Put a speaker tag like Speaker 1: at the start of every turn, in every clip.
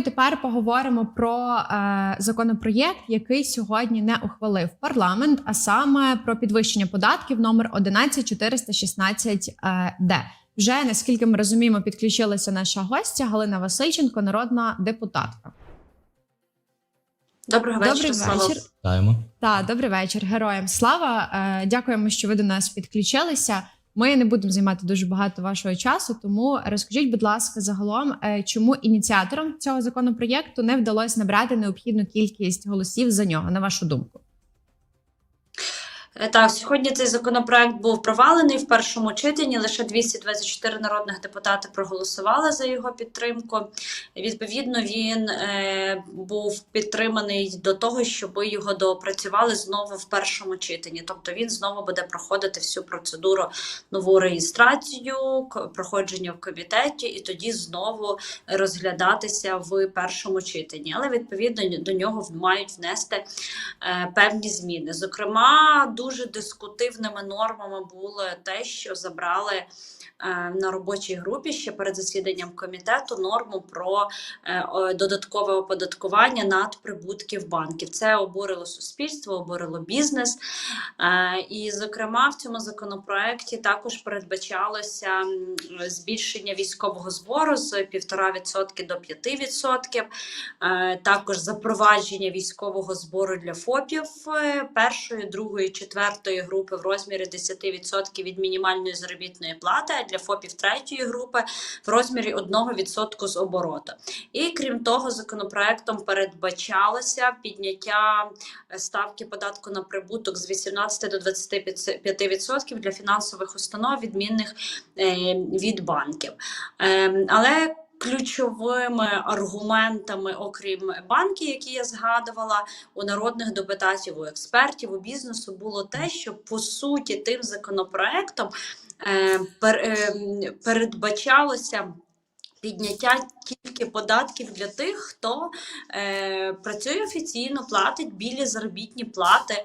Speaker 1: Тепер поговоримо про е, законопроєкт, який сьогодні не ухвалив парламент, а саме про підвищення податків номер 11416 е, д Вже наскільки ми розуміємо, підключилася наша гостя Галина Васильченко, народна депутатка.
Speaker 2: Доброго вечора.
Speaker 1: Добрий вечір. Та добрий вечір, героям слава. Е, дякуємо, що ви до нас підключилися. Ми не будемо займати дуже багато вашого часу, тому розкажіть, будь ласка, загалом, е, чому ініціаторам цього законопроєкту не вдалося набрати необхідну кількість голосів за нього, на вашу думку?
Speaker 2: Е, Так, сьогодні цей законопроект був провалений в першому читанні. Лише 224 народних депутати проголосували за його підтримку. Відповідно, він е, був підтриманий до того, щоб його доопрацювали знову в першому читанні. Тобто він знову буде проходити всю процедуру нову реєстрацію, проходження в комітеті, і тоді знову розглядатися в першому читанні. Але відповідно до нього мають внести е, певні зміни. Зокрема, дуже дискутивними нормами було те, що забрали е, на робочій групі ще перед засіданням комітету норму про е, додаткове оподаткування надприбутків банків. Це обурило суспільство, обурило бізнес. Е, І, зокрема, в цьому законопроекті також передбачалося збільшення військового збору з 1,5% до 5%. Е, Також запровадження військового збору для ФОПів першої, другої, четвертої групи в розмірі 10% від мінімальної заробітної плати, а для ФОПів третьої групи в розмірі 1% з обороту. І крім того, законопроектом передбачалося підняття е, ставки податку на прибуток з 18 до 25% для фінансових установ, відмінних е, від банків. Ем, Але ключовими аргументами, окрім банків, які я згадувала, у народних депутатів, у експертів, у бізнесу було те, що по суті тим законопроектом е, пер, е, передбачалося. Підняття тільки податків для тих, хто е, працює офіційно, платить білі заробітні плати,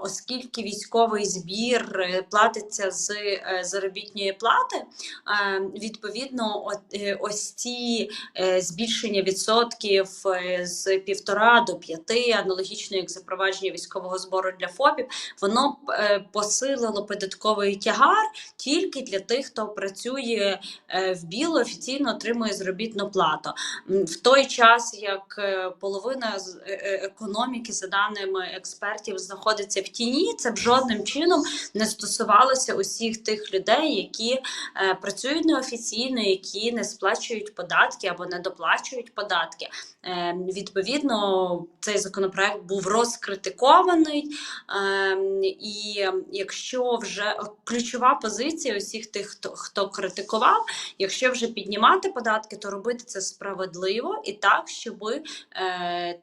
Speaker 2: оскільки військовий збір е, платиться з е, заробітної плати, е, відповідно, е, ось ці е, збільшення відсотків е, з півтора до п'яти, аналогічно як запровадження військового збору для ФОПів, воно е, посилило податковий тягар тільки для тих, хто працює е, в біло, офіційно отримує заробітну плату. В той час, як е, половина е, е, економіки, за даними експертів, знаходиться в тіні, це б жодним чином не стосувалося усіх тих людей, які е, працюють неофіційно, які не сплачують податки або не доплачують податки. Е, відповідно, цей законопроект був розкритикований. Е, і якщо вже ключова позиція усіх тих, хто, хто критикував, якщо вже піднімати податки, то робити це справедливо і так, щоб е,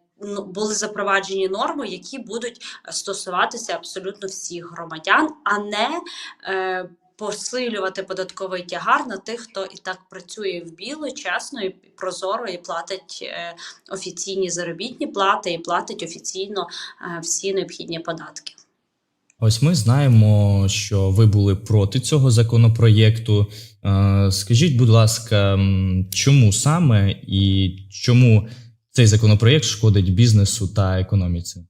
Speaker 2: були запроваджені норми, які будуть стосуватися абсолютно всіх громадян, а не е, посилювати податковий тягар на тих, хто і так працює в біло, чесно і прозоро, і платить е, офіційні заробітні плати, і платить офіційно е, всі необхідні податки.
Speaker 3: Ось ми знаємо, що ви були проти цього законопроєкту. Е, Скажіть, будь ласка, чому саме і чому цей законопроєкт шкодить бізнесу та економіці?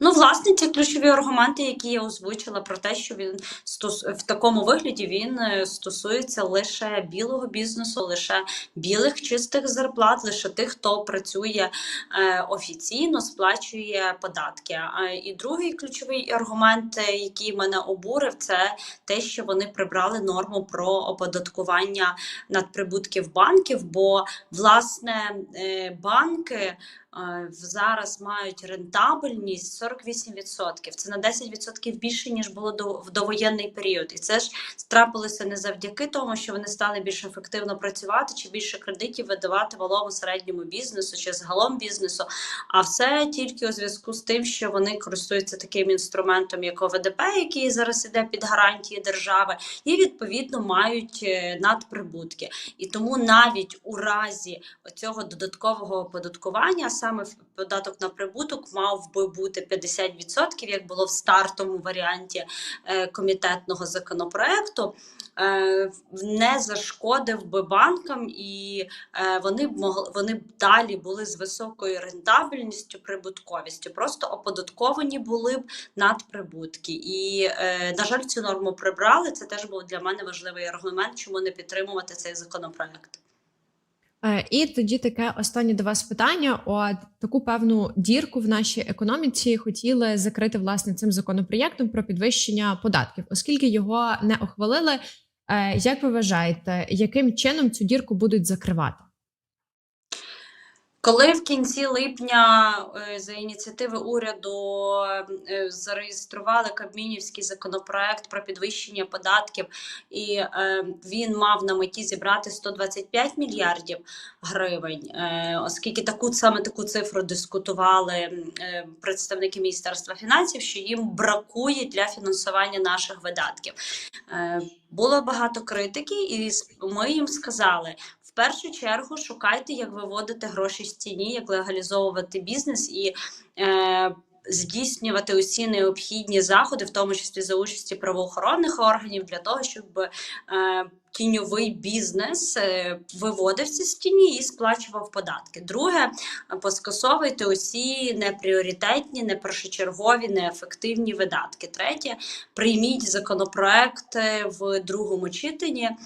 Speaker 2: Ну, власне, ці ключові аргументи, які я озвучила, про те, що він стос... в такому вигляді він е, стосується лише білого бізнесу, лише білих чистих зарплат, лише тих, хто працює е, офіційно, сплачує податки. А, і другий ключовий аргумент, е, який мене обурив, це те, що вони прибрали норму про оподаткування надприбутків банків, бо власне е, банки зараз мають рентабельність 48%. Це на 10% більше, ніж було до, в довоєнний період. І це ж трапилося не завдяки тому, що вони стали більш ефективно працювати чи більше кредитів видавати малому середньому бізнесу чи загалом бізнесу. А все тільки у зв'язку з тим, що вони користуються таким інструментом, як ОВДП, який зараз іде під гарантії держави, і відповідно мають е, надприбутки. І тому навіть у разі цього додаткового оподаткування, саме податок на прибуток мав би бути 50%, як було в стартовому варіанті е, комітетного законопроекту. е, Не зашкодив би банкам, і е, вони б могли вони б далі були з високою рентабельністю, прибутковістю. Просто оподатковані були б надприбутки. І, на жаль, цю норму прибрали. Це теж був для мене важливий аргумент, чому не підтримувати цей законопроект.
Speaker 1: Е, І тоді таке останнє до вас питання. От таку певну дірку в нашій економіці хотіли закрити власне цим законопроєктом про підвищення податків, оскільки його не ухвалили. е, Як ви вважаєте, яким чином цю дірку будуть закривати?
Speaker 2: Коли в кінці липня е, за ініціативи уряду е, зареєстрували Кабмінівський законопроект про підвищення податків, і е, він мав на меті зібрати 125 мільярдів гривень, оскільки таку саме таку цифру дискутували представники Міністерства фінансів, що їм бракує для фінансування наших видатків. Було багато критики, і ми їм сказали. Першу чергу шукайте, як виводити гроші з тіні, як легалізовувати бізнес і е, здійснювати усі необхідні заходи, в тому числі за участі правоохоронних органів, для того, щоб е, тіньовий бізнес е, виводився з тіні і сплачував податки. Друге, поскасовуйте усі непріоритетні, непершочергові, неефективні видатки. Третє, прийміть законопроект е, в другому читанні е,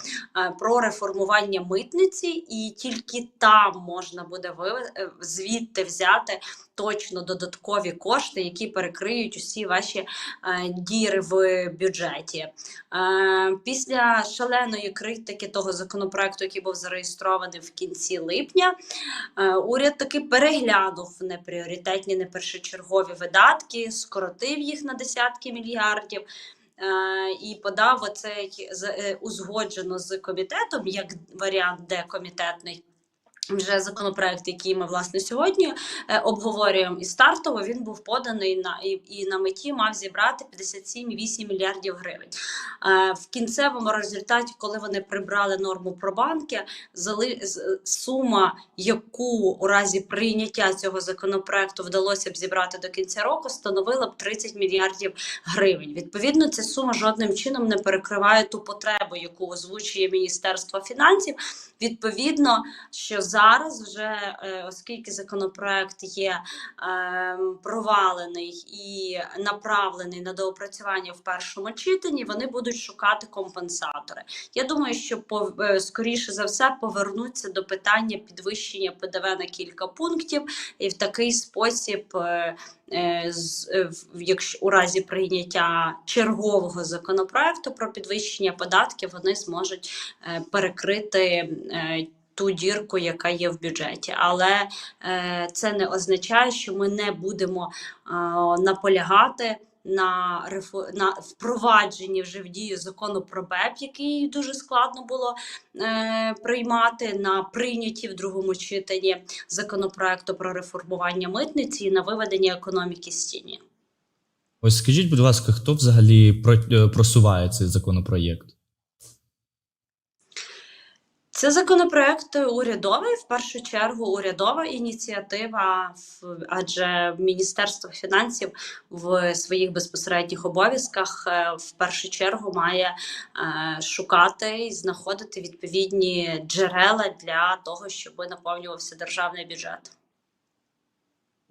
Speaker 2: про реформування митниці, і тільки там можна буде звідти взяти точно додаткові кошти, які перекриють усі ваші діри в бюджеті. Після шаленої критики того законопроекту, який був зареєстрований в кінці липня, е, уряд таки переглянув непріоритетні, непершочергові видатки, скоротив їх на десятки мільярдів. е, І подав оцей е, узгоджено з комітетом як варіант де комітетний. Вже законопроект, який ми власне сьогодні е, обговорюємо, і стартово він був поданий на і, і на меті мав зібрати 57,8 мільярдів гривень. Е, в кінцевому результаті, коли вони прибрали норму про банки, зали сума, яку у разі прийняття цього законопроекту вдалося б зібрати до кінця року, становила б 30 мільярдів гривень. Відповідно, ця сума жодним чином не перекриває ту потребу, яку озвучує Міністерство фінансів. Відповідно, що зараз вже, е, оскільки законопроект є ем, провалений і направлений на доопрацювання в першому читанні, вони будуть шукати компенсатори. Я думаю, що е, скоріше за все повернуться до питання підвищення ПДВ на кілька пунктів, і в такий спосіб. е, Якщо у разі прийняття чергового законопроекту про підвищення податків, вони зможуть перекрити ту дірку, яка є в бюджеті. Але е, це не означає, що ми не будемо е, наполягати. На на впровадженні вже в дію закону про БЕП, який дуже складно було е, приймати на прийнятті в другому читанні законопроекту про реформування митниці і на виведення економіки з тіні.
Speaker 3: Ось скажіть, будь ласка, хто взагалі е, просуває цей законопроєкт?
Speaker 2: Це законопроект урядовий, в першу чергу урядова ініціатива, адже Міністерство фінансів в своїх безпосередніх обов'язках е, в першу чергу має е, шукати і знаходити відповідні джерела для того, щоб наповнювався державний бюджет.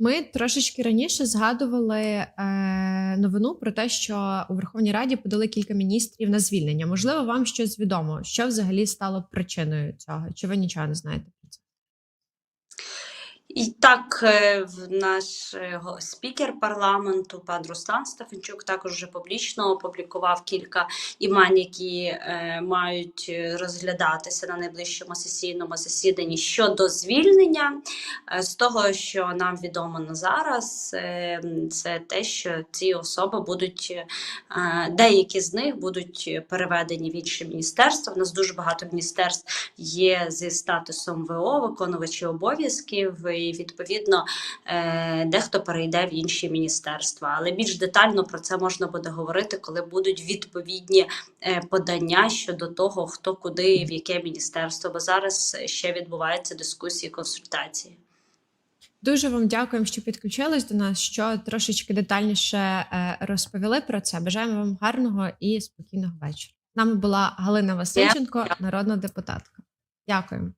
Speaker 1: Ми трошечки раніше згадували е, новину про те, що у Верховній Раді подали кілька міністрів на звільнення. Можливо, вам щось відомо, що взагалі стало причиною цього? Чи ви нічого не знаєте?
Speaker 2: І так, е, наш е, спікер парламенту пан Руслан Стефанчук також вже публічно опублікував кілька імен, які е, мають розглядатися на найближчому сесійному засіданні щодо звільнення. З того, що нам відомо на зараз, це те, що ці особи будуть деякі з них будуть переведені в інші міністерства. У нас дуже багато міністерств є зі статусом ВО, виконувачі обов'язків, і відповідно е, дехто перейде в інші міністерства. Але більш детально про це можна буде говорити, коли будуть відповідні е, подання щодо того, хто куди і в яке міністерство. Бо зараз ще відбуваються дискусії, консультації.
Speaker 1: Дуже вам дякуємо, що підключились до нас, що трошечки детальніше е, розповіли про це. Бажаємо вам гарного і спокійного вечора. З нами була Галина Васильченко, народна депутатка. Дякуємо.